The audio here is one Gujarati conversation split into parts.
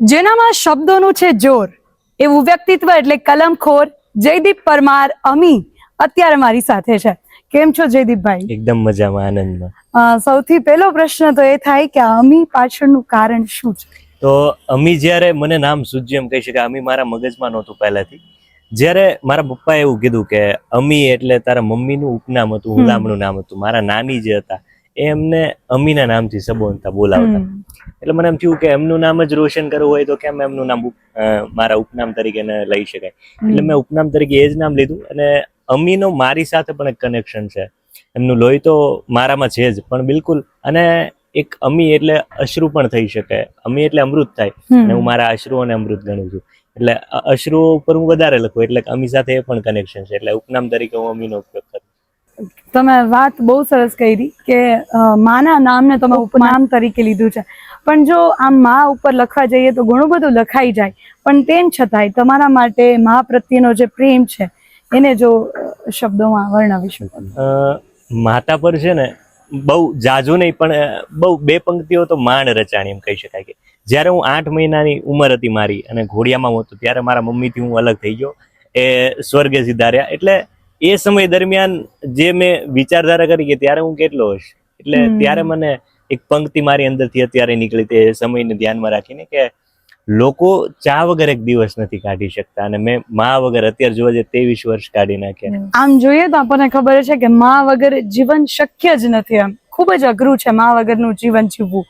જેનામાં શબ્દોનું છે જોર. એવું વ્યક્તિત્વ એટલે કલમખોર જયદીપ પરમાર અમી અત્યારે મારી સાથે છે. કેમ છો જયદીપભાઈ? એકદમ મજામાં આનંદમાં. સૌથી પહેલો પ્રશ્ન તો એ થાય કે અમી પાછળનું કારણ શું છે? તો અમી જ્યારે મને નામ સૂજ્યું એમ કહી શકાય અમી મારા મગજમાં નહોતું પહેલાથી. જ્યારે મારા પપ્પાએ એવું કીધું કે અમી એટલે તારા મમ્મીનું ઉપનામ હતું ગુલામનું હુલામણું નામ હતું મારા નાની જે હતા એ એમને અમીના નામથી સંબોધતા બોલાવતા. એટલે મને એમ થયું કે એમનું નામ જ રોશન કરવું હોય તો કેમ એમનું નામ મારા ઉપનામ તરીકે લઈ શકાય. એટલે મેં ઉપનામ તરીકે એ જ નામ લીધું અને અમીનો મારી સાથે પણ એક કનેક્શન છે. એમનું લોહી તો મારામાં છે જ પણ બિલકુલ અને એક અમી એટલે અશ્રુ પણ થઈ શકે. અમી એટલે અમૃત થાય અને હું મારા અશ્રુઓને અમૃત ગણું છું. એટલે અશ્રુ અશ્રુઓ ઉપર હું વધારે લખું એટલે અમી સાથે એ પણ કનેક્શન છે. એટલે ઉપનામ તરીકે હું અમીનો ઉપયોગ તમે વાત બહુ સરસ કરી કે માના નામને તમે ઉપનામ. તરીકે લીધું છે. પણ જો આમ મા ઉપર લખવા જઈએ તો ઘણું બધું લખાઈ જાય. પણ તેમ છતાંય તમારા માટે મા પ્રત્યેનો જે પ્રેમ છે એને જો શબ્દોમાં વર્ણવી શકો અ, માતા પર છે ને બહુ જાજુ નહીં પણ બહુ બે પંક્તિઓ તો માંડ રચાણી એમ કહી શકાય કે જ્યારે હું આઠ મહિનાની ઉંમર હતી મારી અને ઘોડિયામાં હું હતો ત્યારે મારા મમ્મીથી હું અલગ થઈ ગયો. એ સ્વર્ગે સિધાર્યા. એટલે એ સમય દરમિયાન જે મેં વિચારધારા કરી કે ત્યારે હું કેટલો હોઈશ. એટલે ત્યારે મને એક પંક્તિ મારી અંદરથી અત્યારે નીકળી તે સમયને ધ્યાનમાં રાખીને કે લોકો ચા વગર એક દિવસ નથી કાઢી શકતા અને મેં મા વગર અત્યારે જોવા જઈએ ત્રેવીસ વર્ષ કાઢી નાખ્યા. આમ જોઈએ તો આપણને ખબર છે કે મા વગર જીવન શક્ય જ નથી એમ. ખૂબ જ અઘરું છે મા વગરનું જીવન જીવવું.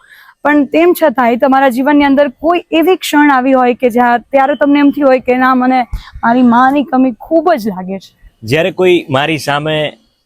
પણ તેમ છતાંય તમારા જીવનની અંદર કોઈ એવી ક્ષણ આવી હોય કે જ્યાં ત્યારે તમને એમ થયું હોય કે ના મને મારી માની કમી ખૂબ જ લાગે છે. જ્યારે કોઈ મારી સામે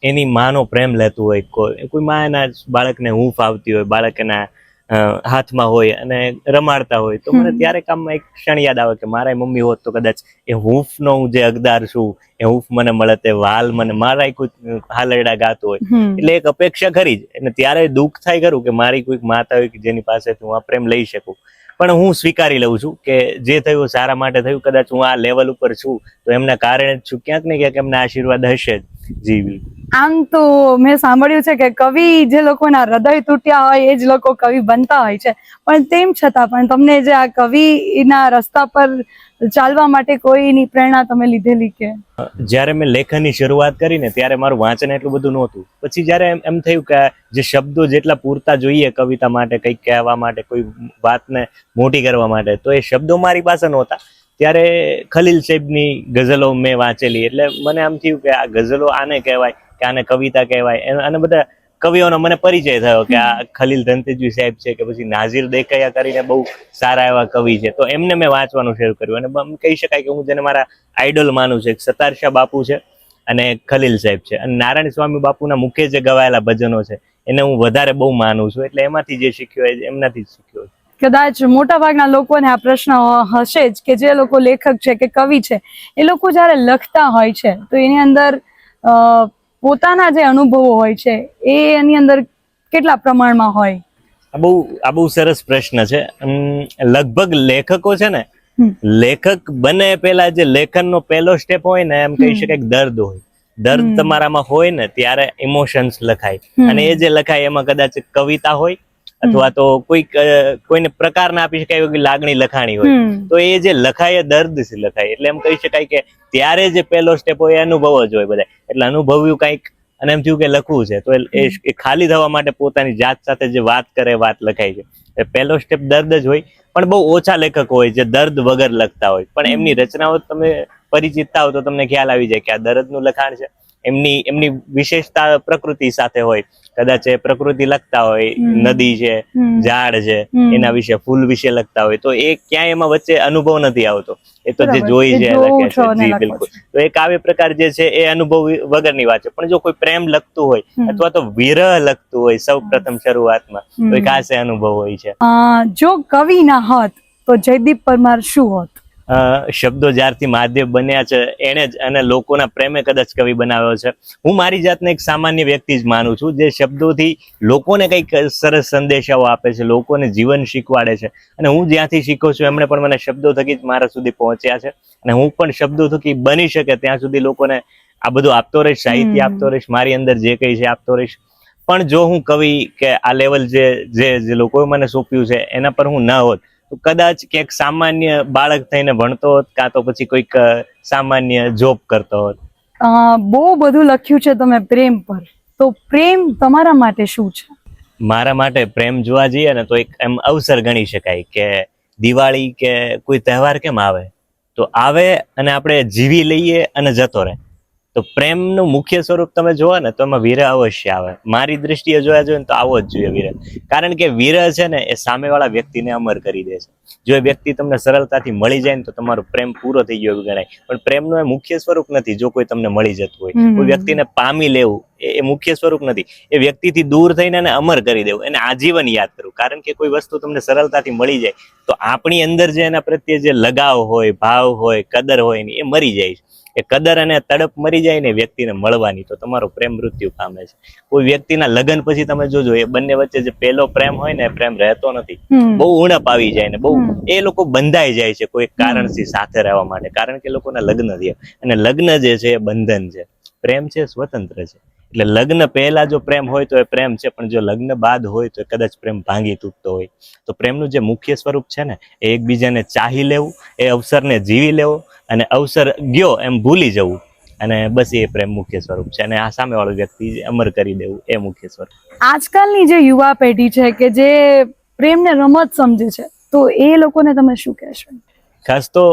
એની માનો પ્રેમ લેતું હોય કોઈ કોઈ મા એના બાળકને હૂંફ આવતી હોય બાળક એના અ, હાથમાં હોય અને રમાડતા હોય તો મને. ત્યારે કામમાં એક ક્ષણ યાદ આવે કે મારા મમ્મી હોત તો કદાચ એ હૂંફનો હું જે અગદાર છું એ હૂંફ મને મળે તે વાલ મને મારા કોઈ હાલરડા ગાતું હોય. એટલે એક અપેક્ષા ખરી જ. અને ત્યારે દુઃખ થાય ખરું કે મારી કોઈક માતા હોય કે જેની પાસેથી હું આ પ્રેમ લઈ શકું. પણ હું સ્વીકારી લઉં છું કે જે થયું સારા માટે થયું, કદાચ હું આ લેવલ ઉપર છું, તો એમના કારણે જ છું. ક્યાંક ને ક્યાંક એમના આશીર્વાદ હશે જ. જી બિલકુલ. આમ તો મેં સાંભળ્યું છે કે કવિ જે લોકોના હૃદય તૂટ્યા હોય એ જ લોકો કવિ બનતા હોય છે. પણ તેમ છતાં પણ તમને જે આ કવિના રસ્તા પર ચાલવા માટે કોઈની પ્રેરણા તમે લીધેલી કે? જ્યારે મેં લેખનની શરૂઆત કરી ને ત્યારે મારું વાંચન એટલું બધું નહોતું. પછી જ્યારે એમ એમ થયું કે જે શબ્દો જેટલા પૂરતા જોઈએ કવિતા માટે કંઈક કહેવા માટે કોઈ વાતને મોટી કરવા માટે તો એ શબ્દો મારી પાસે નહોતા. ત્યારે ખલીલ સાહેબની ગઝલો મેં વાંચેલી. એટલે મને આમ થયું કે આ ગઝલો આને કહેવાય, કે આને કવિતા કહેવાય. અને બધા કવિઓનો મને પરિચય થયો કે આ ખલીલ ધનતેજવી સાહેબ છે કે પછી નાઝીર દેખૈયા કરીને બહુ સારા એવા કવિ છે. તો એમને મેં વાંચવાનું શરૂ કર્યું. અને કહી શકાય કે હું જેને મારા આઈડોલ માનું છું, એક સતારશા બાપુ છે અને ખલીલ સાહેબ છે. અને નારાયણ સ્વામી બાપુના મુખે જે ગવાયેલા ભજનો છે, એને હું વધારે બહુ માનું છું. એટલે એમાંથી જે શીખ્યો એમનાથી જ શીખ્યો છું. કદાચ મોટાભાગના લોકોને આ પ્રશ્ન હશે જ કે જે લોકો લેખક છે કે કવિ છે એ લોકો જ્યારે લખતા હોય છે તો એની અંદર પોતાના જે અનુભવો હોય છે એ એની અંદર કેટલા પ્રમાણમાં હોય? આ બહુ આ બહુ સરસ પ્રશ્ન છે. લગભગ લેખકો છે ને લેખક બને પેલા જે લેખનનો પહેલો સ્ટેપ હોય ને એમ કહી શકાય કે દર્દ હોય. દર્દ તમારામાં હોય ને ત્યારે ઇમોશન્સ લખાય. અને એ જે લખાય એમાં કદાચ કવિતા હોય અથવા તો કોઈક કોઈને પ્રકાર ના આપી શકાય એવી લાગણી લખાણી હોય તો એ જે લખાય એ દર્દથી લખાય. એટલે એમ કહી શકાય કે ત્યારે જે પહેલો સ્ટેપ હોય એ અનુભવ જ હોય બધા એટલે અનુભવ્યું કંઈક અને એમ થયું કે લખવું છે તો એ- ખાલી થવા માટે પોતાની જાત સાથે જે વાત કરે વાત લખાય છે. એ પહેલો સ્ટેપ દર્દ જ હોય પણ બહુ ઓછા લેખકો હોય જે દર્દ વગર લખતા હોય. પણ એમની રચનાઓ તમે પરિચિતતા થાવ તો તમને ખ્યાલ આવી જાય કે આ દર્દનું લખાણ છે. એમની એમની વિશેષતા પ્રકૃતિ સાથે હોય. કદાચ એ પ્રકૃતિ લખતા હોય નદી છે ઝાડ છે એના વિશે ફૂલ વિશે લખતા હોય. તો એ ક્યાંય એમાં વચ્ચે અનુભવ નથી આવતો. એ તો જે જોઈ છે લખે છે. જી બિલકુલ. તો એ કાવ્ય પ્રકાર જે છે એ અનુભવ વગરની વાત છે. પણ જો કોઈ પ્રેમ લખતું હોય અથવા તો વિરહ લખતું હોય સૌ પ્રથમ શરૂઆતમાં તો એ ખાસ અનુભવ હોય છે. જો કવિ ના હોત તો જયદીપ પરમાર શું હોત? શબ્દો જ્યારથી માધ્યમ બન્યા છે એને જ અને લોકોના પ્રેમે કદાચ કવિ બનાવ્યો છે. હું મારી જાતને એક સામાન્ય વ્યક્તિ જ માનું છું જે શબ્દોથી લોકોને કંઈક સરસ સંદેશાઓ આપે છે લોકોને જીવન શીખવાડે છે. અને હું જ્યાંથી શીખું છું એમણે પણ મને શબ્દો થકી જ મારા સુધી પહોંચ્યા છે. અને હું પણ શબ્દો થકી બની શકે ત્યાં સુધી લોકોને આ બધું આપતો રહીશ સાહિત્ય આપતો રહીશ મારી અંદર જે કંઈ છે આપતો રહીશ. પણ જો હું કવિ કે આ લેવલ જે જે જે લોકોએ મને સોંપ્યું છે એના પર હું ન હોત તો કદાચ ક્યાંક સામાન્ય બાળક થઈને ભણતો હોત કાં તો પછી કોઈક સામાન્ય જોબ કરતો હોત. બહુ બધું લખ્યું છે તમે પ્રેમ પર. તો પ્રેમ તમારા માટે શું છે? મારા માટે પ્રેમ જોવા જઈએ ને તો એક એમ અવસર ગણી શકાય કે દિવાળી કે કોઈ તહેવાર કેમ આવે? તો આવે અને આપણે જીવી લઈએ અને જતો રહે. તો પ્રેમનું મુખ્ય સ્વરૂપ તમે જોવો ને તો એમાં વિરહ અવશ્ય આવે. મારી દ્રષ્ટિએ જોયા જોઈએ તો આવો જ જોઈએ વિરહ. કારણ કે વિરહ છે ને એ સામેવાળા વ્યક્તિને અમર કરી દે છે. જો એ વ્યક્તિ તમને સરળતાથી મળી જાય ને તો તમારો પ્રેમ પૂરો થઈ ગયો ગણાય. પણ પ્રેમનું એ મુખ્ય સ્વરૂપ નથી જો કોઈ તમને મળી જતું હોય. કોઈ વ્યક્તિને પામી લેવું એ એ મુખ્ય સ્વરૂપ નથી. એ વ્યક્તિથી દૂર થઈને એને અમર કરી દેવું. એને આજીવન યાદ કરવું. કારણ કે કોઈ વસ્તુ તમને સરળતાથી મળી જાય તો આપણી અંદર જે એના પ્રત્યે જે લગાવ હોય ભાવ હોય કદર હોય એ મરી જાય છે. એ કદર અને તડપ મરી જાય ને વ્યક્તિને મળવાની તો તમારો પ્રેમ મૃત્યુ પામે છે. કોઈ વ્યક્તિના લગ્ન પછી તમે જોજો એ બંને વચ્ચે જે પહેલો પ્રેમ હોય ને એ પ્રેમ રહેતો નથી. બહુ ઉણપ આવી જાય ને બહુ એ લોકો બંધાઈ જાય છે કોઈ કારણથી સાથે રહેવા માટે. કારણ કે લોકોના લગ્ન થયા. અને લગ્ન જે છે એ બંધન છે. પ્રેમ છે સ્વતંત્ર છે. એટલે લગ્ન પહેલા જો પ્રેમ હોય તો એ પ્રેમ છે પણ જો લગ્ન બાદ હોય તો એ કદાચ પ્રેમ ભાંગી તૂટતો હોય. તો પ્રેમનું જે મુખ્ય સ્વરૂપ છે ને એ એકબીજાને ચાહી લેવું એ અવસરને જીવી લેવો અને અવસર ગયો એમ ભૂલી જવું. અને બસ એ પ્રેમ મુખ્ય સ્વરૂપ છે અને આ સામેવાળો વ્યક્તિ અમર કરી દેવું એ મુખ્ય સ્વરૂપ. આજકાલની જે યુવા પેઢી છે કે જે પ્રેમને રમત સમજે છે તો એ લોકોને તમે શું કહેશો? ખાસ તો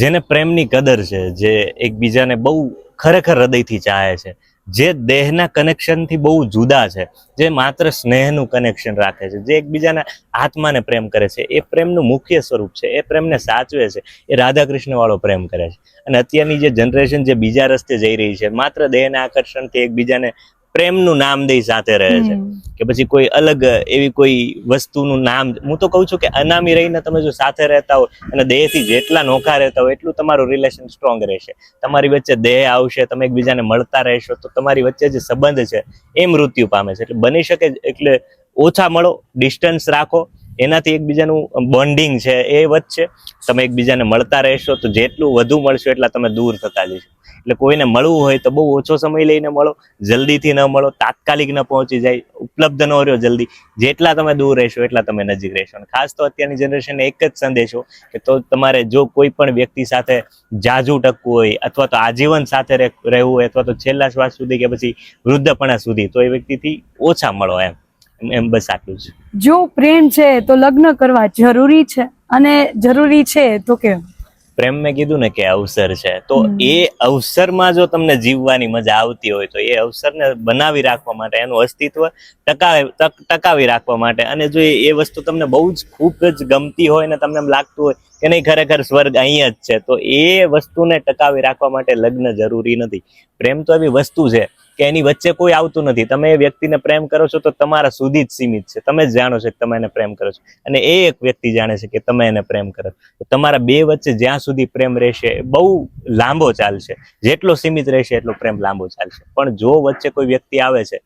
જેને પ્રેમની કદર છે જે એકબીજાને બહુ ખરેખર હૃદયથી ચાહે છે જે દેહના કનેક્શનથી બહુ જુદા છે, જે માત્ર સ્નેહનું કનેક્શન રાખે છે, જે એકબીજાના આત્માને પ્રેમ કરે છે, એ પ્રેમનું મુખ્ય સ્વરૂપ છે, એ પ્રેમને સાચવે છે, એ રાધા કૃષ્ણ પ્રેમ કરે છે. અને અત્યારની જે જનરેશન જે બીજા રસ્તે જઈ રહી છે, માત્ર દેહના આકર્ષણથી એકબીજાને પ્રેમનું નામ દઈ સાથે રહે છે. કે પછી કોઈ અલગ એવી કોઈ વસ્તુનું નામ હું તો કહું છું કે અનામી રહીને તમે જો સાથે રહેતા હો અને દેહથી જેટલા નોખા રહેતા હોય એટલું તમારું રિલેશન સ્ટ્રોંગ રહેશે. તમારી વચ્ચે દેહ આવશે તમે એકબીજાને મળતા રહેશો તો તમારી વચ્ચે જે સંબંધ છે એ મૃત્યુ પામે છે. એટલે બની શકે એટલે ઓછા મળો ડિસ્ટન્સ રાખો એનાથી એકબીજાનું બોન્ડિંગ છે એ વધશે. તમે એકબીજાને મળતા રહેશો તો જેટલું વધુ મળશો એટલા તમે દૂર થતા જશો. એટલે કોઈને મળવું હોય તો બહુ ઓછો સમય લઈને મળો, જલ્દીથી ન મળો, તાત્કાલિક ન પહોંચી જાય, ઉપલબ્ધ ન રહ્યો જલ્દી. જેટલા તમે દૂર રહેશો, એટલા તમે નજીક રહેશો. અને ખાસ તો અત્યારની જનરેશનને એક જ સંદેશો કે તો તમારે જો કોઈ પણ વ્યક્તિ સાથે જાજુ ટકવું હોય અથવા તો આજીવન સાથે રહેવું હોય અથવા તો છેલ્લા શ્વાસ સુધી કે પછી વૃદ્ધપણા સુધી, તો એ વ્યક્તિથી ઓછા મળો એમ, એમ- બસ આટલું જ. જો પ્રેમ છે તો લગ્ન કરવા જરૂરી છે અને જરૂરી છે તો કેમ? પ્રેમ મેં કીધું ને કે અવસર છે તો એ અવસરમાં જો તમને જીવવાની મજા આવતી હોય તો એ અવસરને બનાવી રાખવા માટે એનું અસ્તિત્વ ટકાવી ટકાવી રાખવા માટે. અને જો એ એ વસ્તુ તમને બહુ જ ખૂબ જ ગમતી હોય ને તમને એમ લાગતું હોય કે નહીં ખરેખર સ્વર્ગ અહીંયા જ છે તો એ વસ્તુને ટકાવી રાખવા માટે લગ્ન જરૂરી નથી. પ્રેમ તો એવી વસ્તુ છે કે એની વચ્ચે કોઈ આવતું નથી. તમે એ વ્યક્તિને પ્રેમ કરો છો તો તમારા સુધી જ સીમિત છે. તમે જ જાણો છો કે તમે એને પ્રેમ કરો છો. અને એ એક વ્યક્તિ જાણે છે કે તમે એને પ્રેમ કરો. તો તમારા બે વચ્ચે જ્યાં સુધી પ્રેમ રહેશે બહુ લાંબો ચાલશે. જેટલો સીમિત રહેશે એટલો પ્રેમ લાંબો ચાલશે. પણ જો વચ્ચે કોઈ વ્યક્તિ આવે છે,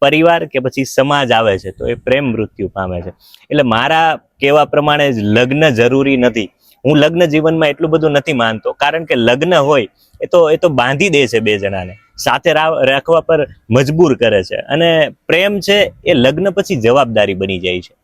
પરિવાર કે પછી સમાજ આવે છે, તો એ પ્રેમ મૃત્યુ પામે છે. એટલે મારા કહેવા પ્રમાણે જ લગ્ન જરૂરી નથી. હું લગ્ન જીવનમાં એટલું બધું નથી માનતો. કારણ કે લગ્ન હોય, એ તો એ તો બાંધી દે છે બે જણાને. સાથે રાખવા પર મજબૂર કરે છે. અને પ્રેમ છે એ લગ્ન પછી જવાબદારી બની જાય છે.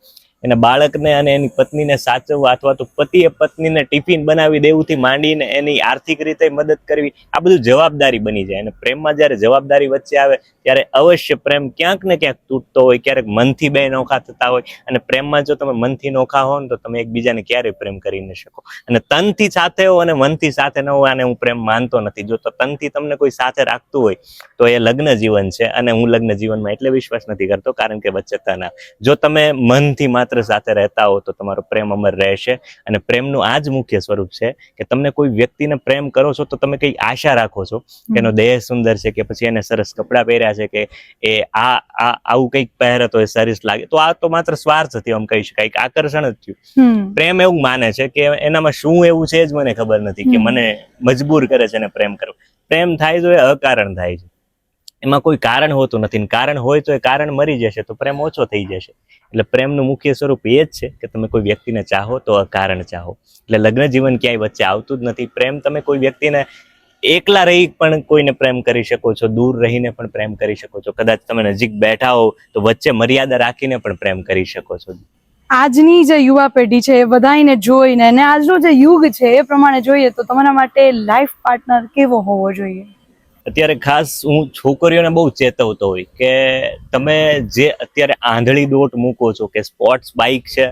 એના બાળકને અને એની પત્નીને સાચવવા અથવા તો પતિએ પત્નીને ટિફિન બનાવી દેવુંથી માંડીને એની આર્થિક રીતે મદદ કરવી, આ બધું જવાબદારી બની જાય. અને પ્રેમમાં જ્યારે જવાબદારી વચ્ચે આવે ત્યારે અવશ્ય પ્રેમ ક્યાંક ને ક્યાંક તૂટતો હોય ક્યારેક મનથી બે નોખા થતા હોય અને પ્રેમમાં જો તમે મનથી નોખા હો ને તો તમે એકબીજાને ક્યારેય પ્રેમ કરી ન શકો. અને તનથી સાથે હો અને મનથી સાથે ન હોય આને હું પ્રેમ માનતો નથી. જો તો તનથી તમને કોઈ સાથે રાખતું હોય તો એ લગ્ન જીવન છે અને હું લગ્ન જીવનમાં એટલે વિશ્વાસ નથી કરતો કારણ કે વચ્ચે તના જો તમે મનથી માત્ર સાથે રહેતા હો તો તમારો પ્રેમ અમર રહેશે અને પ્રેમનું આ જ મુખ્ય સ્વરૂપ છે કે તમને કોઈ વ્યક્તિને પ્રેમ કરો છો તો તમે કઈ આશા રાખો છો. કે એનો દેહ સુંદર છે કે પછી એને સરસ કપડાં પહેર્યા છે કે એ આ આવું કંઈક પહેરે તો એ સરસ લાગે. તો આ તો માત્ર સ્વાર્થ હતી આમ કહી શકાય આકર્ષણ જ થયું. પ્રેમ એવું માને છે કે એનામાં શું એવું છે જ મને ખબર નથી કે મને મજબૂર કરે છે ને પ્રેમ કરવો. પ્રેમ થાય તો એ અકારણ થાય છે. એમાં કોઈ કારણ હોતું નથી કારણ હોય તો એ કારણ મરી જશે તો પ્રેમ ઓછો થઈ જશે. એટલે પ્રેમનું મુખ્ય સ્વરૂપ એ જ છે કે તમે કોઈ વ્યક્તિને ચાહો તો અકારણ ચાહો. એટલે લગ્ન જીવન ક્યાંય વચ્ચે આવતું જ નથી. પ્રેમ તમે કોઈ વ્યક્તિને એકલા રહી પણ કોઈને પ્રેમ કરી શકો છો દૂર રહીને પણ પ્રેમ કરી શકો છો. કદાચ તમે નજીક બેઠા હો તો વચ્ચે મર્યાદા રાખીને પણ પ્રેમ કરી શકો છો. આજની જે યુવા પેઢી છે એ બધાને જોઈને અને આજનો જે યુગ છે એ પ્રમાણે જોઈએ તો તમારા માટે લાઈફ પાર્ટનર કેવો હોવો જોઈએ? અત્યારે ખાસ હું છોકરીઓને બહુ ચેતવતો હોય કે તમે જે અત્યારે આંધળી દોટ મૂકો છો કે સ્પોર્ટ્સ બાઇક છે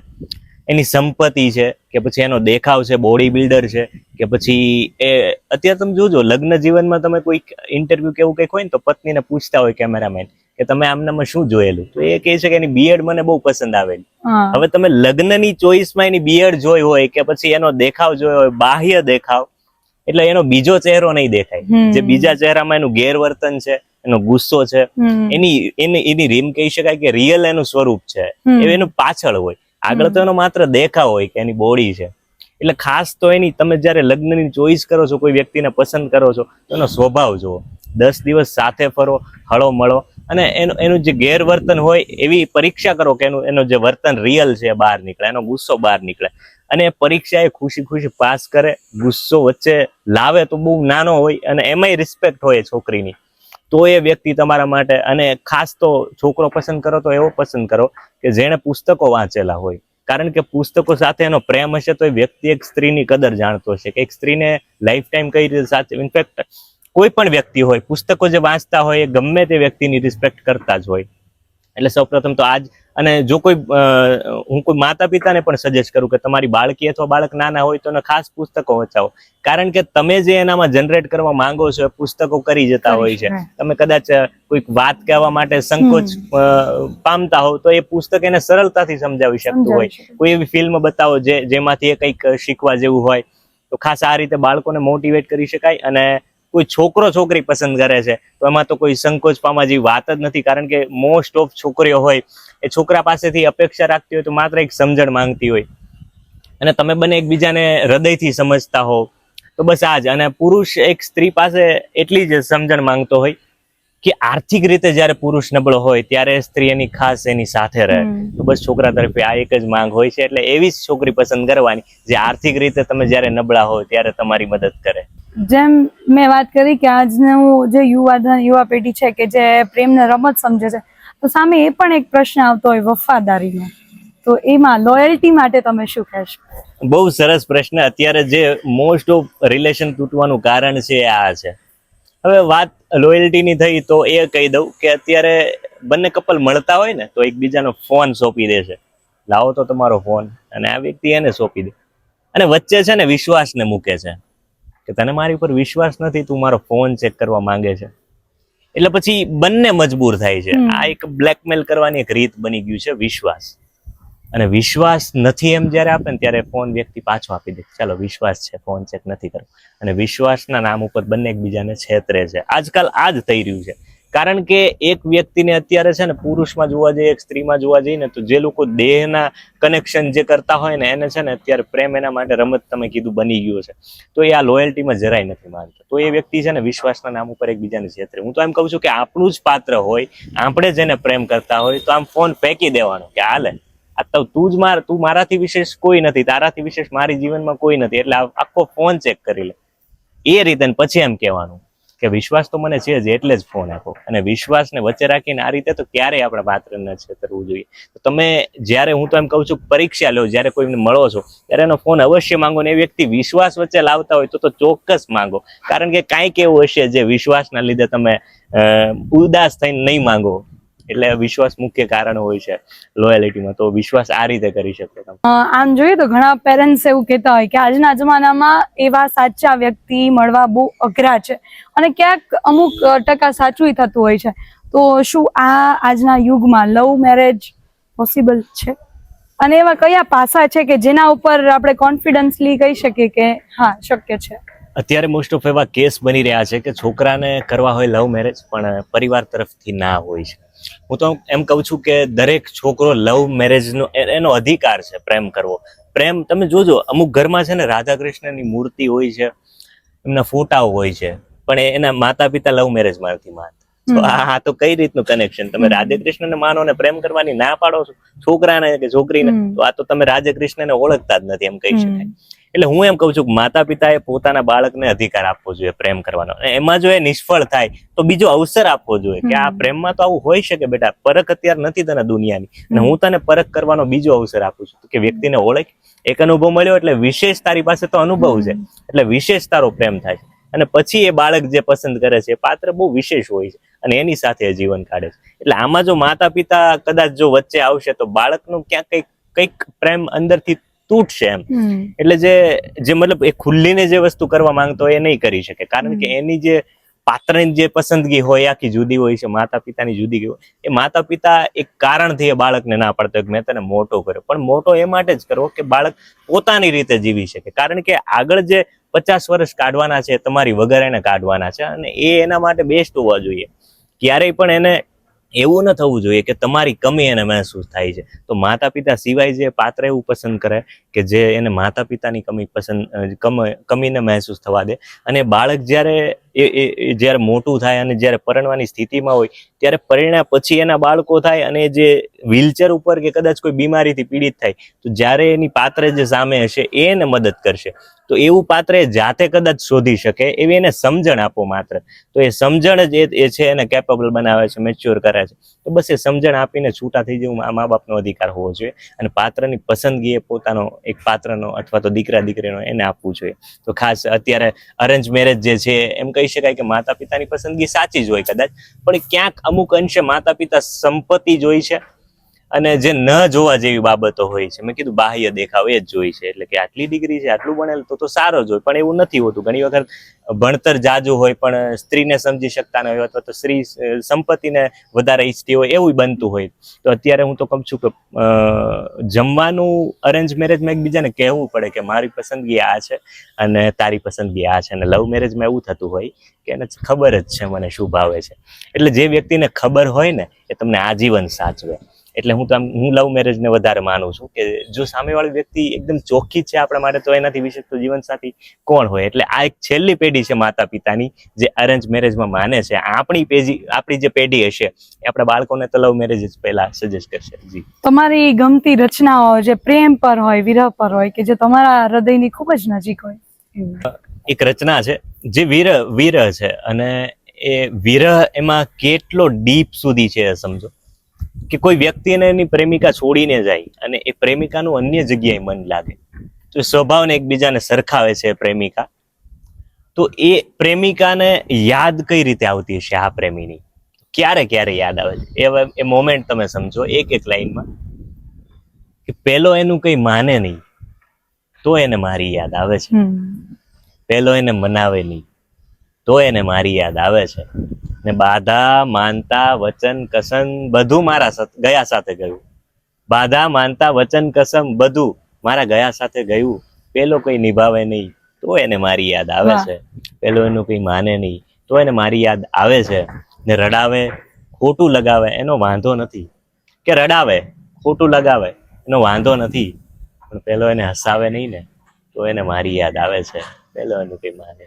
એની સંપત્તિ છે કે પછી એનો દેખાવ છે બોડી બિલ્ડર છે કે પછી એ અત્યારે તમે જોજો લગ્ન જીવનમાં તમે કોઈક ઇન્ટરવ્યુ કેવું કંઈક હોય ને તો પત્નીને પૂછતા હોય કેમેરામેન કે તમે આમનામાં શું જોયેલું? તો એ કહે છે કે એની બિયર્ડ મને બહુ પસંદ આવેલી હવે તમે લગ્નની ચોઈસમાં એની બિયર્ડ જોઈ હોય કે પછી એનો દેખાવ જોયો હોય બાહ્ય દેખાવ એટલે એનો બીજો ચહેરો નહીં દેખાય. જે બીજા ચહેરામાં એનું ગેરવર્તન છે એનો ગુસ્સો છે એની એની એની રીમ કહી શકાય કે રિયલ એનું સ્વરૂપ છે. એનું પાછળ હોય. આગળ તો એનો માત્ર દેખાવ હોય કે એની બોડી છે. એટલે ખાસ તો એની તમે જ્યારે લગ્નની ચોઈસ કરો છો, કોઈ વ્યક્તિને પસંદ કરો છો, તો એનો સ્વભાવ જુઓ. દસ દિવસ સાથે ફરો, હળો મળો અને એનું એનું જે ગેરવર્તન હોય એવી પરીક્ષા કરો કે એનું એનું જે વર્તન રિયલ છે બહાર નીકળે, એનો ગુસ્સો બહાર નીકળે. અને પરીક્ષા એ ખુશી ખુશી પાસ કરે, ગુસ્સો વચ્ચે લાવે તો બહુ નાનો હોય અને એમાંય રિસ્પેક્ટ હોય છોકરીની. તો એ વ્યક્તિ તમારા માટે અને ખાસ તો છોકરો પસંદ કરો તો એવો પસંદ કરો કે જેણે પુસ્તકો વાંચેલા હોય. કારણ કે પુસ્તકો સાથે એનો પ્રેમ હશે તો એ વ્યક્તિ એક સ્ત્રીની કદર જાણતો હશે કે એક સ્ત્રીને લાઈફ ટાઈમ કઈ રીતે સાચે ઇનફેક્ટ કોઈ પણ વ્યક્તિ હોય, પુસ્તકો જે વાંચતા હોય એ ગમે તે વ્યક્તિની રિસ્પેક્ટ કરતા જ હોય. એટલે સૌપ્રથમ તો આજ અને જો કોઈ હું કોઈ માતા પિતાને પણ સજેસ્ટ કરું કે તમારી બાળકી અથવા બાળક નાના હોય તો એને ખાસ પુસ્તકો વચાવો. કારણ કે તમે જે એનામાં જનરેટ કરવા માંગો છો એ પુસ્તકો કરી જતા હોય છે. તમે કદાચ કોઈક વાત કહેવા માટે સંકોચ પામતા હોવ તો એ પુસ્તક એને સરળતાથી સમજાવી શકતું હોય. કોઈ એવી ફિલ્મ બતાવો જે જેમાંથી એ કંઈક શીખવા જેવું હોય. તો ખાસ આ રીતે બાળકોને મોટિવેટ કરી શકાય અને કોઈ છોકરો છોકરી પસંદ કરે છે તો એમાં તો કોઈ સંકોચ પામવા જેવી વાત જ નથી. કારણ કે મોસ્ટ ઓફ છોકરીઓ હોય એ છોકરા પાસેથી અપેક્ષા રાખતી હોય તો માત્ર એક સમજણ માંગતી હોય. અને તમે બંને એકબીજાને હૃદયથી સમજતા હો તો બસ આ જ. અને પુરુષ એક સ્ત્રી પાસે એટલી જ સમજણ માંગતો હોય કે આર્થિક રીતે જ્યારે પુરુષ નબળો હોય ત્યારે સ્ત્રી એની ખાસ એની સાથે રહે. તો બસ છોકરા તરફે આ એક જ માંગ હોય છે એટલે એવી જ છોકરી પસંદ કરવાની જે આર્થિક રીતે તમે જ્યારે નબળા હોય ત્યારે તમારી મદદ કરે. જેમ મેં વાત કરી કે આજનું જે યુવા યુવા પેઢી છે કે જે પ્રેમને રમત સમજે છે, તો સામે એ પણ એક પ્રશ્ન આવતો હોય વફાદારીનો. તો એમાં લોયલ્ટી માટે તમે શું કહેશો? બહુ સરસ પ્રશ્ન. અત્યારે જે મોસ્ટ ઓફ રિલેશન તૂટવાનું કારણ છે આ છે. હવે વાત લોયલ્ટીની થઈ તો એ કહી દઉં કે અત્યારે બંને કપલ મળતા હોય ને, તો એકબીજાનો ફોન સોંપી દે છે. લાવો તો તમારો ફોન અને આ વ્યક્તિ એને સોંપી દે. અને વચ્ચે છે ને વિશ્વાસને મૂકે છે. કે તને મારી ઉપર વિશ્વાસ નથી તું મારો ફોન ચેક કરવા માંગે છે. એટલે પછી બંને મજબૂર થાય છે. આ એક બ્લેકમેલ કરવાની એક રીત બની ગયું છે વિશ્વાસ. અને વિશ્વાસ નથી એમ જ્યારે આપે ને ત્યારે ફોન વ્યક્તિ પાછો આપી દે. ચાલો વિશ્વાસ છે ફોન ચેક નથી કરવો. અને વિશ્વાસના નામ ઉપર બંને એકબીજાને છેતરે છે. આજકાલ આ જ થઈ રહ્યું છે. કારણ કે એક વ્યક્તિને અત્યારે છે ને પુરુષમાં જોવા જઈએ, એક સ્ત્રીમાં જોવા જઈએ ને, તો જે લોકો દેહના કનેક્શન જે કરતા હોય ને, એને છે ને અત્યારે પ્રેમ એના માટે રમત તમે કીધું બની ગયો છે. તો એ આ લોયલ્ટીમાં જરાય નથી માનતો. તો એ વ્યક્તિ છે ને વિશ્વાસના નામ ઉપર એકબીજાને છેતરે. હું તો એમ કહું છું કે આપણું જ પાત્ર હોય, આપણે જેને પ્રેમ કરતા હોય, તો આમ ફોન ફેંકી દેવાનો કે હાલે, આ તો તું જ માર, તું મારાથી વિશેષ કોઈ નથી, તારાથી વિશેષ મારી જીવનમાં કોઈ નથી, એટલે આખો ફોન ચેક કરી લે. એ રીતે પછી એમ કહેવાનું. કે વિશ્વાસ તો મને છે જ, એટલે જ ફોન આપો અને વિશ્વાસને વચ્ચે રાખીને આ રીતે તો ક્યારેય આપણા પાત્રને છેતરવું જોઈએ. તો તમે જ્યારે હું તો એમ કહું છું, પરીક્ષા લો, જ્યારે કોઈને મળો છો, ત્યારે એનો ફોન અવશ્ય માંગો ને એ વ્યક્તિ વિશ્વાસ વચ્ચે લાવતા હોય તો તો ચોક્કસ માંગો. કારણ કે કાંઈક એવું હશે જે વિશ્વાસના લીધે તમે ઉદાસ થઈને નહીં માંગો. એટલે વિશ્વાસ મુખ્ય કારણ હોય છે લોયાલિટીમાં તો વિશ્વાસ આ રીતે કરી શકો તમે. આમ જોઈએ તો ઘણા પેરેન્ટ્સ એવું કહેતા હોય કે આજના જમાનામાં એવા સાચા વ્યક્તિ મળવા બહુ અઘરા છે અને ક્યાંક અમુક ટકા સાચું થતું હોય છે. તો શું આ આજના યુગમાં લવ મેરેજ પોસિબલ છે? અને એવા કયા પાસા છે કે જેના ઉપર આપણે કોન્ફિડન્સલી કહી શકીએ કે હા શક્ય છે? અત્યારે મોસ્ટ ઓફ એવા કેસ બની રહ્યા છે કે છોકરાને કરવા હોય લવ મેરેજ પણ પરિવાર તરફથી ના હોય છે. હું તો એમ કહું છું કે દરેક છોકરો લવ મેરેજનો એનો અધિકાર છે પ્રેમ કરવો. પ્રેમ તમે જોજો અમુક ઘરમાં છે ને રાધા કૃષ્ણની મૂર્તિ હોય છે એમના ફોટાઓ હોય છે પણ એના માતા પિતા લવ મેરેજમાં નથી માનતા તો આ આ તો કઈ રીતનું કનેક્શન તમે રાધે કૃષ્ણને માનો ને પ્રેમ કરવાની ના પાડો છો છોકરાને કે છોકરીને. તો આ તો તમે રાધે કૃષ્ણને ઓળખતા જ નથી એમ કહી શકાય. એટલે હું એમ કહું છું કે માતા પિતાએ પોતાના બાળકને અધિકાર આપવો જોઈએ પ્રેમ કરવાનો. એમાં જો એ નિષ્ફળ થાય તો બીજો અવસર આપવો જોઈએ કે આ. પ્રેમમાં તો આવું હોઈ શકે બેટા પરખ અત્યારે નથી તને દુનિયાની. અને હું તને પરખ કરવાનો બીજો અવસર આપું છું. કે વ્યક્તિને ઓળખ. એક અનુભવ મળ્યો એટલે વિશેષ તારી પાસે તો અનુભવ છે. એટલે વિશેષ તારો પ્રેમ થાય છે. અને પછી એ બાળક જે પસંદ કરે છે એ પાત્ર બહુ વિશેષ હોય છે. અને એની સાથે જીવન કાઢે છે. એટલે આમાં જો માતા પિતા કદાચ જો વચ્ચે આવશે તો બાળકનું ક્યાંક કંઈક કંઈક પ્રેમ અંદરથી તૂટશે એમ. એટલે જે જે મતલબ એ ખુલ્લીને જે વસ્તુ કરવા માંગતો હોય એ નહીં કરી શકે. કારણ કે એની જે પાત્રની જે પસંદગી હોય આખી જુદી હોય છે માતા પિતાની જુદી હોય. એ માતા પિતા એક કારણથી એ બાળકને ના પાડતો મેં તને મોટો કર્યો. પણ મોટો એ માટે જ કરવો કે બાળક પોતાની રીતે જીવી શકે. કારણ કે આગળ જે પચાસ વર્ષ કાઢવાના છે તમારી વગર એને કાઢવાના છે અને એ એના માટે બેસ્ટ હોવા જોઈએ. ક્યારેય પણ એને એવું ન થવું જોઈએ કે તમારી કમી એને મહેસૂસ થાય છે. તો માતા પિતા સિવાય જે પાત્ર એવું પસંદ કરે કે જે એને માતા પિતાની કમી પસંદ કમ- કમીને મહેસૂસ થવા દે. અને બાળક જ્યારે એ એ જ્યારે મોટું થાય અને જ્યારે પરણવાની સ્થિતિમાં હોય, ત્યારે પરિણ્યા પછી એના બાળકો થાય અને જે વ્હીલચેર ઉપર કે કદાચ કોઈ બીમારીથી પીડિત થાય, તો જ્યારે એની પાત્ર જે સામે હશે, એ એને મદદ કરશે. તો એવું પાત્ર એ જાતે કદાચ શોધી શકે, એવી એને સમજણ આપો માત્ર. તો એ સમજણ જ એ- છે એને કેપેબલ બનાવે છે મેચ્યોર કરે છે. તો બસ એ સમજણ આપીને છૂટા થઈ જવું મા બાપનો અધિકાર હોવો જોઈએ અને પાત્રની પસંદગી એ પોતાનો એક પાત્રનો અથવા તો દીકરા દીકરીનો એને આપવું જોઈએ. તો ખાસ અત્યારે અરેન્જ મેરેજ જે છે, એમ કહી શકાય કે માતા પિતાની પસંદગી સાચી જ હોય કદાચ. પણ ક્યાંક અમુક અંશે માતા પિતા સંપત્તિ જોઈ છે અને જે ન જોવા જેવી બાબતો હોય છે, મેં કીધું બાહ્ય દેખાવ એ જ જોઈ છે, એટલે કે આટલી ડિગ્રી છે, આટલું ભણેલું તો તો સારો જ હોય, પણ એવું નથી હોતું. ઘણી વખત ભણતર જાજુ હોય, પણ સ્ત્રીને સમજી શકતા ન હોય અથવા તો સ્ત્રી સંપત્તિને વધારે ઈચ્છતી હોય એવું બનતું હોય. તો અત્યારે હું તો કહું છું કે જમવાનું અરેન્જ મેરેજમાં એકબીજાને કહેવું પડે કે મારી પસંદગી આ છે અને તારી પસંદગી આ છે, અને લવ મેરેજમાં એવું થતું હોય કે એને ખબર જ છે મને શું ભાવે છે. એટલે જે વ્યક્તિને ખબર હોય ને, એ તમને આજીવન સાચવે. એટલે હું આમ હું લવ મેરેજને વધારે માનું છું કે જો સામેવાળી વ્યક્તિ એકદમ ચોખ્ખી છે આપણા માટે તો એનાથી વિશેષ તો જીવનસાથી કોણ હોય? એટલે આ એક છેલ્લી પેઢી છે માતા પિતાની જે અરેન્જ મેરેજમાં માને છે. આપણી પેઢી આપણી જે પેઢી હશે એ આપણા બાળકોને તો લવ મેરેજ જ પહેલા સજેસ્ટ કરશે. જી. તમારી ગમતી રચનાઓ જે પ્રેમ પર હોય વિરહ પર હોય કે જે તમારા હૃદયની ખૂબ જ નજીક હોય એક રચના છે જે વિરહ વિરહ છે. અને એ વિરહ એમાં કેટલો ડીપ સુધી છે સમજો. કે કોઈ વ્યક્તિને એની પ્રેમિકા છોડીને જાય અને એ પ્રેમિકાનું અન્ય જગ્યાએ મન લાગે. તો એ સ્વભાવને એકબીજાને સરખાવે છે પ્રેમિકા. તો એ પ્રેમિકાને યાદ કઈ રીતે આવતી હશે આ પ્રેમીની? ક્યારે ક્યારે યાદ આવે છે? એ એ મોમેન્ટ તમે સમજો એક એક લાઈનમાં કે પેલો એનું કઈ માને નહીં તો એને મારી યાદ આવે છે. પેલો એને મનાવે નહીં. તો એને મારી યાદ આવે છે. ને બાધા માનતા વચન કસમ બધું મારા ગયા સાથે ગયું. બાધા માનતા વચન કસમ બધું મારા ગયા સાથે ગયું. પેલો કઈ નિભાવે નહીં તો એને મારી યાદ આવે છે. પેલો એનું કઈ માને નહીં તો એને મારી યાદ આવે છે. ને રડાવે ખોટું લગાવે એનો વાંધો નથી. કે રડાવે ખોટું લગાવે એનો વાંધો નથી. પણ પેલો એને હસાવે નહીં ને તો એને મારી યાદ આવે છે. પેલો એનું કઈ માને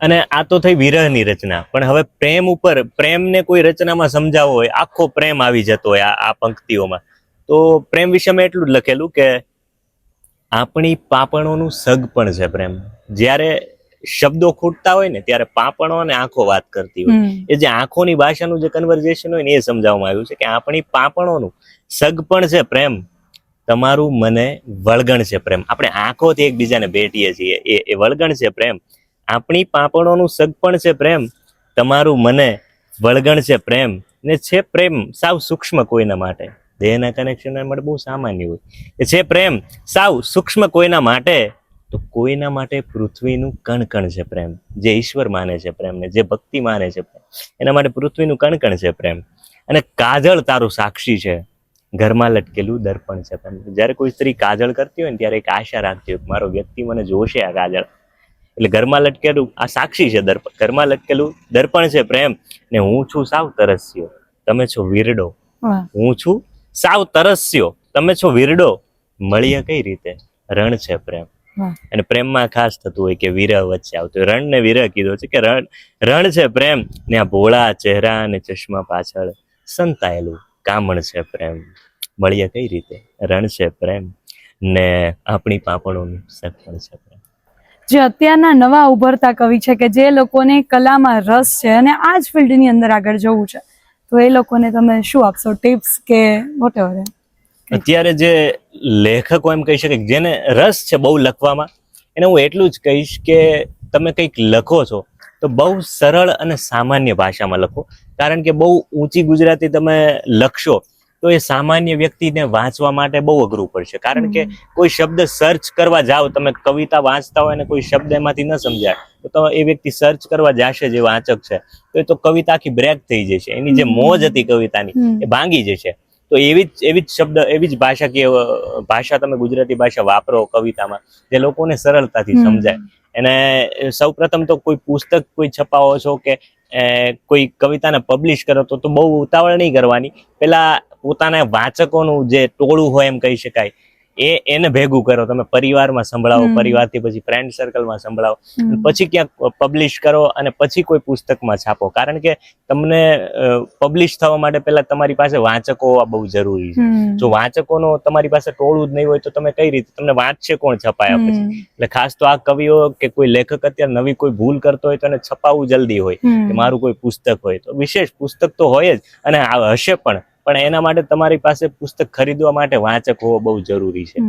અને આ તો થઈ વિરહની રચના. પણ હવે પ્રેમ ઉપર પ્રેમને કોઈ રચનામાં સમજાવવો હોય આખો પ્રેમ આવી જતો હોય આ પંક્તિઓમાં. તો પ્રેમ વિશે મેં એટલું જ લખેલું કે આપણી પાપણોનું સગ પણ છે પ્રેમ. જ્યારે શબ્દો ખૂટતા હોય ને ત્યારે પાપણો અને આંખો વાત કરતી હોય. એ જે આંખોની ભાષાનું જે કન્વર્ઝેશન હોય ને એ સમજાવવામાં આવ્યું છે કે આપણી પાપણોનું સગ પણ છે પ્રેમ. તમારું મને વળગણ છે પ્રેમ. આપણે આંખોથી એકબીજાને ભેટીએ છીએ. એ વળગણ છે પ્રેમ. આપણી પાપણોનું સગપણ છે પ્રેમ, તમારું મને વળગણ છે પ્રેમ, ને છે પ્રેમ સાવ સૂક્ષ્મ કોઈના માટે. દેહના કનેક્શન માટે બહુ સામાન્ય હોય. એ છે પ્રેમ સાવ સૂક્ષ્મ કોઈના માટે, તો કોઈના માટે પૃથ્વીનું કણ કણ છે પ્રેમ, જે ઈશ્વર માને છે પ્રેમને જે ભક્તિ માને છે પ્રેમ. એના માટે પૃથ્વીનું કણ કણ છે પ્રેમ. અને કાજળ તારું સાક્ષી છે. ઘરમાં લટકેલું દર્પણ છે પ્રેમ. જ્યારે કોઈ સ્ત્રી કાજળ કરતી હોય ને ત્યારે એક આશા રાખતી હોય મારો વ્યક્તિ મને જોશે આ કાજળ. એટલે ઘરમાં લટકેલું આ સાક્ષી છે દર્પણ. ઘરમાં લટકેલું દર્પણ છે પ્રેમ. ને હું છું સાવ તરસ્યો તમે છો વીરડો. હું છું સાવ તરસ્યો તમે છો વીરડો. મળીએ કઈ રીતે? રણ છે પ્રેમ. અને પ્રેમમાં ખાસ થતું હોય કે વિરહ વચ્ચે આવતું. રણ ને વિરહ કીધો છે કે રણ રણ છે પ્રેમ. ને આ ભોળા ચહેરા અને ચશ્મા પાછળ સંતાયેલું કામણ છે પ્રેમ. મળીએ કઈ રીતે? રણ છે પ્રેમ. ને આપણી પાપણોનું સફળ છે જે અત્યારના નવા ઉભરતા કવિ છે કે જે લોકોને કલામાં રસ છે અને આ જ ફિલ્ડની અંદર આગળ જવું છે. તો એ લોકોને તમે શું આપશો? ટિપ્સ કે વોટેવર અત્યારે જે લેખકો એમ કહી શકે જેને રસ છે બહુ લખવામાં, એને હું એટલું જ કહીશ કે તમે કંઈક લખો છો, તો બહુ સરળ અને સામાન્ય ભાષામાં લખો. કારણ કે બહુ ઊંચી ગુજરાતી તમે લખશો તો એ સામાન્ય વ્યક્તિને વાંચવા માટે બહુ અઘરું પડશે. કારણ કે કોઈ શબ્દ સર્ચ કરવા જાઓ તમે કવિતા વાંચતા હોય અને કોઈ શબ્દ એમાંથી ન સમજાય તો તમે એ વ્યક્તિ સર્ચ કરવા જશે જે વાંચક છે. તો એ તો કવિતા આખી બ્રેક થઈ જશે. એની જે મોજ હતી કવિતાની એ ભાંગી જશે. તો એવી જ એવી જ શબ્દ એવી જ ભાષા કે ભાષા તમે ગુજરાતી ભાષા વાપરો કવિતામાં જે લોકોને સરળતાથી સમજાય. અને સૌ પ્રથમ તો કોઈ પુસ્તક કોઈ છપાવો છો કે કોઈ કવિતાને પબ્લિશ કરો તો તો બહુ ઉતાવળ નહીં કરવાની. પેલા પોતાના વાચકોનું જે ટોળું હોય એમ કહી શકાય એ એને ભેગું કરો. તમે પરિવારમાં સંભળાવો. પરિવારથી પછી ફ્રેન્ડ સર્કલમાં સંભળાવો. પછી ક્યાંક પબ્લિશ કરો અને પછી કોઈ પુસ્તકમાં છાપો. કારણ કે તમને પબ્લિશ થવા માટે પહેલા તમારી પાસે વાંચકો હોવા બહુ જરૂરી છે. જો વાંચકોનો તમારી પાસે ટોળું જ નહીં હોય તો તમે કઈ રીતે તમને વાંચશે કોણ છપાયા પછી? એટલે ખાસ તો આ કવિઓ કે કોઈ લેખક અત્યારે નવી કોઈ ભૂલ કરતો હોય તો એને છપાવવું જલ્દી હોય કે મારું કોઈ પુસ્તક હોય. તો વિશેષ પુસ્તક તો હોય જ અને હશે પણ. પણ એના માટે તમારી પાસે પુસ્તક ખરીદવા માટે વાંચક હોવો બહુ જરૂરી છે.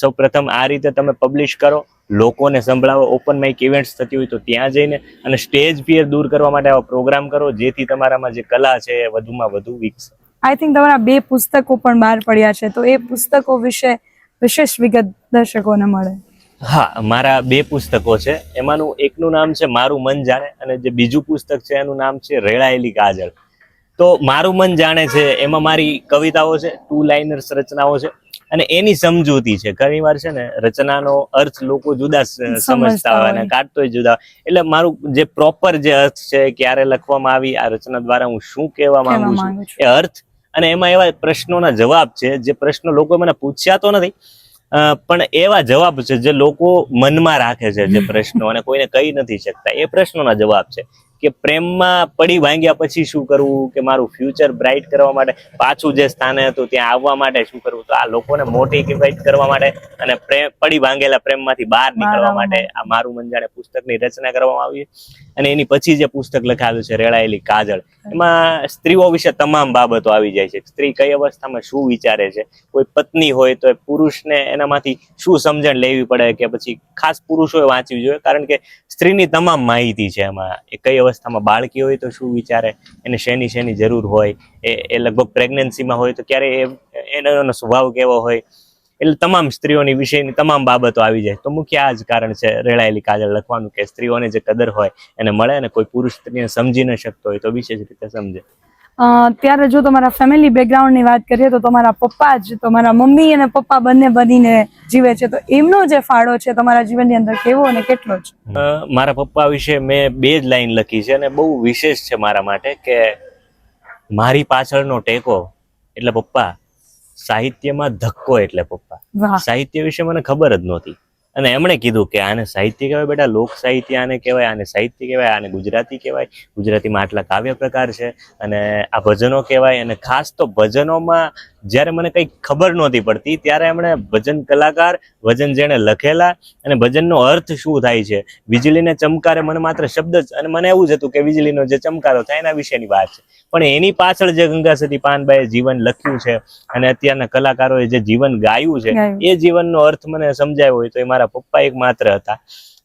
સૌ પ્રથમ આ રીતે તમે પબ્લિશ કરો લોકોને સંભળાવો ઓપન માઇક ઇવેન્ટ્સ થતી હોય તો ત્યાં જઈને અને સ્ટેજ ફિયર દૂર કરવા માટે આવા પ્રોગ્રામ કરો જેથી તમારામાં જે કલા છે એ વધુમાં વધુ વિકસે. આઈ થિંક તમારા બે પુસ્તકો પણ બહાર પડ્યા છે તો એ પુસ્તકો વિશે વિશેષ વિગત દર્શકોને મળે. હા મારા બે પુસ્તકો છે. એમાંનું એકનું નામ છે મારું મન જાણે અને જે બીજું પુસ્તક છે એનું નામ છે રેળાયેલી કાજળ. તો મારું મન જાણે છે એમાં મારી કવિતાઓ છે ટુ લાઇનર્સ રચનાઓ છે અને એની સમજૂતી છે. ઘણી વાર છે ને રચનાનો અર્થ લોકો જુદા સમજતા હોય. અને કાઢતોય જુદા. એટલે મારું જે પ્રોપર જે અર્થ છે ક્યારે લખવામાં આવી આ રચના દ્વારા હું શું કહેવા માંગુ છું એ અર્થ અને એમાં એવા પ્રશ્નોના જવાબ છે જે પ્રશ્નો લોકો મને પૂછ્યા તો નથી પણ એવા જવાબ છે જે લોકો મનમાં રાખે છે જે પ્રશ્નો અને કોઈને કહી નથી શકતા. એ પ્રશ્નોના જવાબ છે. કે પ્રેમમાં પડી ભાંગ્યા પછી શું કરવું? કે મારું ફ્યુચર બ્રાઇટ કરવા માટે પાછું જે સ્થાને હતું ત્યાં આવવા માટે શું કરવું? તો આ લોકોને મોટિવેટ કરવા માટે અને પડી ભાંગેલા પ્રેમમાંથી બહાર નીકળવા માટે. આ મારું મન જાણે પુસ્તકની રચના કરવામાં આવી છે. અને એની પછી જે પુસ્તક લખાયું છે રેળાયેલી કાજળ, એમાં સ્ત્રીઓ વિશે તમામ બાબતો આવી જાય છે. સ્ત્રી કઈ અવસ્થામાં શું વિચારે છે? કોઈ પત્ની હોય તો પુરુષને એનામાંથી શું સમજણ લેવી પડે કે પછી ખાસ પુરુષોએ વાંચવી જોઈએ? કારણ કે સ્ત્રીની તમામ માહિતી છે એમાં. એ કઈ અવસ્થામાં બાળકી હોય તો શું વિચારે? એને શેની શેની જરૂર હોય? એ લગભગ પ્રેગ્નન્સીમાં હોય તો ક્યારે એનો સ્વભાવ કેવો હોય? એટલે તમામ સ્ત્રીઓની વિષયની તમામ બાબતો આવી જાય. તો મુખ્ય આ જ કારણ છે રેળાયેલી કાજળ લખવાનું કે સ્ત્રીઓને જે કદર હોય એને મળે અને કોઈ પુરુષ સ્ત્રીને સમજી ન શકતો હોય તો વિશેષ રીતે સમજે. અ, ત્યારે જો તમારા ફેમિલી બેકગ્રાઉન્ડની વાત કરીએ તો તમારા પપ્પા જ તમારા મમ્મી અને પપ્પા બંને બનીને જીવે છે. તો એમનો જે ફાળો છે તમારા જીવનની અંદર કેવો અને કેટલો છે? મારા પપ્પા વિશે મેં બે જ લાઈન લખી છે અને બહુ વિશેષ છે મારા માટે કે મારી પાછળનો ટેકો એટલે પપ્પા સાહિત્યમાં ધક્કો એટલે પપ્પા. સાહિત્ય વિશે મને ખબર જ નહોતી. અને એમણે કીધું કે આને સાહિત્ય કહેવાય બેટા લોક સાહિત્ય આને કહેવાય આને સાહિત્ય કહેવાય આને ગુજરાતી કહેવાય. ગુજરાતીમાં આટલા કાવ્ય પ્રકાર છે અને આ ભજનો કહેવાય અને ખાસ તો ભજનોમાં જ્યારે મને કંઈ ખબર નહોતી પડતી ત્યારે એમણે ભજન કલાકાર ભજન જેણે લખેલા અને ભજનનો અર્થ શું થાય છે? વીજળીને ચમકારે મને માત્ર શબ્દ જ અને મને એવું જ હતું કે વીજળીનો જે ચમકારો થાય એના વિશેની વાત છે. પણ એની પાછળ જે ગંગા સતી પાનબાઈએ જીવન લખ્યું છે અને અત્યારના કલાકારોએ જે જીવન ગાયું છે એ જીવનનો અર્થ મને સમજાયો હોય તો એ મારા પપ્પા એક માત્ર હતા.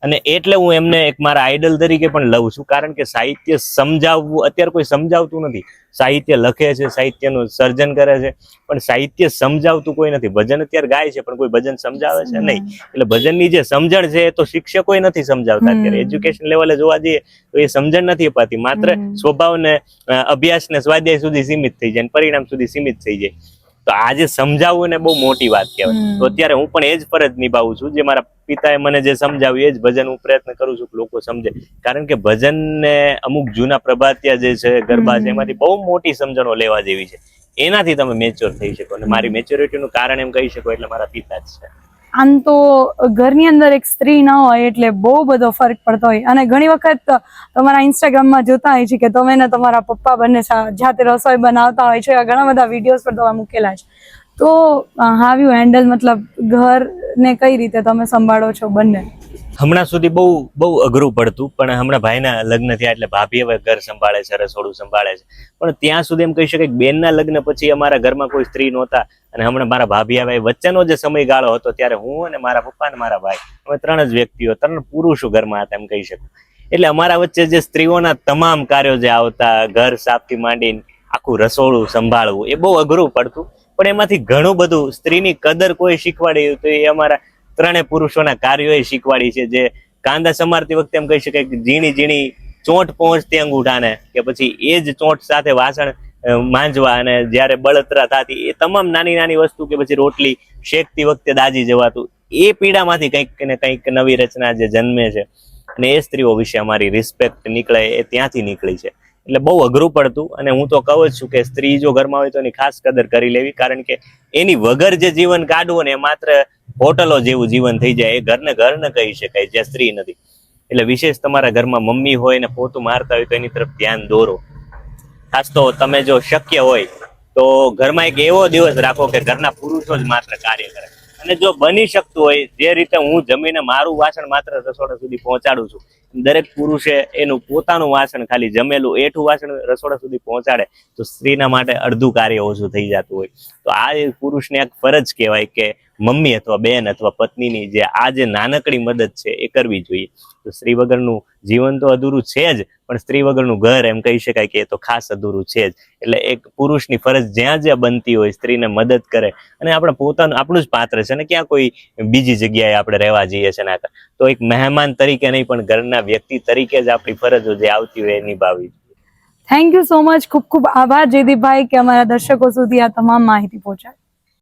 અને એટલે હું એમને એક મારા આઈડલ તરીકે પણ લઉં છું. કારણ કે સાહિત્ય સમજાવવું અત્યારે કોઈ સમજાવતું નથી. સાહિત્ય લખે છે સાહિત્યનું સર્જન કરે છે. પણ સાહિત્ય સમજાવતું કોઈ નથી. ભજન અત્યારે ગાય છે પણ કોઈ ભજન સમજાવે છે નહીં. એટલે ભજનની જે સમજણ છે એ તો શિક્ષકો નથી સમજાવતા અત્યારે. એજ્યુકેશન લેવલે જોવા જઈએ તો એ સમજણ નથી અપાતી. માત્ર. સ્વભાવને અભ્યાસને સ્વાધ્યાય સુધી સીમિત થઈ જાય પરિણામ સુધી સીમિત થઈ જાય. તો આજે સમજાવવું ને બહુ મોટી વાત કહેવાય. તો અત્યારે હું પણ એ જ ફરજ નિભાવું છું જે મારા પિતાએ મને જે સમજાવ્યું એ જ ભજન હું પ્રયત્ન કરું છું કે લોકો સમજે. કારણ કે ભજન ને અમુક જૂના પ્રભાતિયા જે છે ગરબા છે એમાંથી બહુ મોટી સમજણો લેવા જેવી છે. એનાથી તમે મેચ્યોર થઈ શકો. અને મારી મેચ્યોરિટીનું કારણ એમ કહી શકો એટલે મારા પિતા જ છે. આમ તો ઘરની અંદર એક સ્ત્રી ન હોય એટલે બહુ બધો ફરક પડતો હોય. અને ઘણી વખત તમારા ઇન્સ્ટાગ્રામમાં જોતા હોય છે કે તમે ને તમારા પપ્પા બંને જાતે રસોઈ બનાવતા હોય છે ઘણા બધા વિડીયોઝ પર તમે મૂકેલા છે. તો હાવ યુ હેન્ડલ મતલબ ઘરને કઈ રીતે તમે સંભાળો છો બંને? હમણાં સુધી બહુ બહુ અઘરું પડતું, પણ હમણાં ભાઈના લગ્ન થયા એટલે ભાભી હવે ઘર સંભાળે છે, રસોડું સંભાળે છે. પણ ત્યાં સુધી એમ કહી શકાય બેનના લગ્ન પછી અમારા ઘરમાં કોઈ સ્ત્રી નહોતા અને હમણાં મારા ભાભી આવે વચ્ચેનો જે સમયગાળો હતો ત્યારે હું અને મારા પપ્પા અને મારા ભાઈ, અમે ત્રણ જ વ્યક્તિઓ, ત્રણ પુરુષો ઘરમાં હતા એમ કહી શકું. એટલે અમારા વચ્ચે જે સ્ત્રીઓના તમામ કાર્યો જે આવતા, ઘર સાફથી માંડીને આખું રસોડું સંભાળવું, એ બહુ અઘરું પડતું. પણ એમાંથી ઘણું બધું સ્ત્રીની કદર કોઈ શીખવાડી તો એ અમારા ત્રણેય પુરુષોના કાર્યોએ શીખવાડી છે, જે કાંદા સમારતી વખતે એમ કહી શકાય કે ઝીણી ઝીણી ચોંટ પહોંચતી અંગૂઠાને કે પછી એ જ ચોંટ સાથે વાસણ માંજવા અને જ્યારે બળતરા થતી એ તમામ નાની નાની વસ્તુ કે પછી રોટલી, શેકતી વખતે દાજી જવાતું, એ પીડામાંથી કંઈક ને કંઈક નવી રચના જે જન્મે છે. અને એ સ્ત્રીઓ વિશે અમારી રિસ્પેક્ટ નીકળે એ ત્યાંથી નીકળી છે. એટલે બહુ અઘરું પડતું અને હું તો કહું જ છું કે સ્ત્રી જો ઘરમાં હોય તો એની ખાસ કદર કરી લેવી, કારણ કે એની વગર જે જીવન કાઢવું ને એ માત્ર હોટલો જેવું જીવન થઈ જાય, એ ઘરને ઘર ન કહી શકાય, જ્યાં સ્ત્રી નથી. એટલે વિશેષ તમારા ઘરમાં મમ્મી હોય ને પોતું મારતા હોય તો એની તરફ ધ્યાન દોરો. ખાસ તો તમે જો શક્ય હોય તો ઘરમાં એક એવો દિવસ રાખો કે ઘરના પુરુષો જ માત્ર કાર્ય કરે. અને જો બની શકતું હોય, જે રીતે હું જમીને મારું વાસણ માત્ર રસોડા સુધી પહોંચાડું છું દરેક પુરુષે એનું પોતાનું વાસણ ખાલી જમેલું, એઠું વાસણ રસોડા સુધી પહોંચાડે, તો સ્ત્રીના માટે અડધું કાર્ય ઓછું થઈ જતું હોય. તો આ પુરુષને એક ફરજ કહેવાય કે મમ્મી અથવા બેન અથવા પત્નીની જે આ જે નાનકડી મદદ છે એ કરવી જોઈએ. તો સ્ત્રી વગરનું જીવન તો અધૂરું છે જ, પણ સ્ત્રી વગરનું ઘર એમ કહી શકાય કે એ તો ખાસ અધૂરું છે જ. એટલે એક પુરુષની ફરજ જ્યાં જ્યાં બનતી હોય સ્ત્રીને મદદ કરે અને આપણે પોતાનું, આપણું જ પાત્ર છે ને ક્યાં કોઈ બીજી જગ્યાએ આપણે રહેવા જઈએ છે ના તો એક મહેમાન તરીકે નહીં, પણ ઘરના વ્યક્તિ તરીકે જ આપણી ફરજો જે આવતી હોય એ નિભાવી થેન્ક યુ સો મચ ખૂબ ખૂબ આભાર જયદીપભાઈ કે અમારા દર્શકો સુધી આ તમામ માહિતી પહોંચાડી.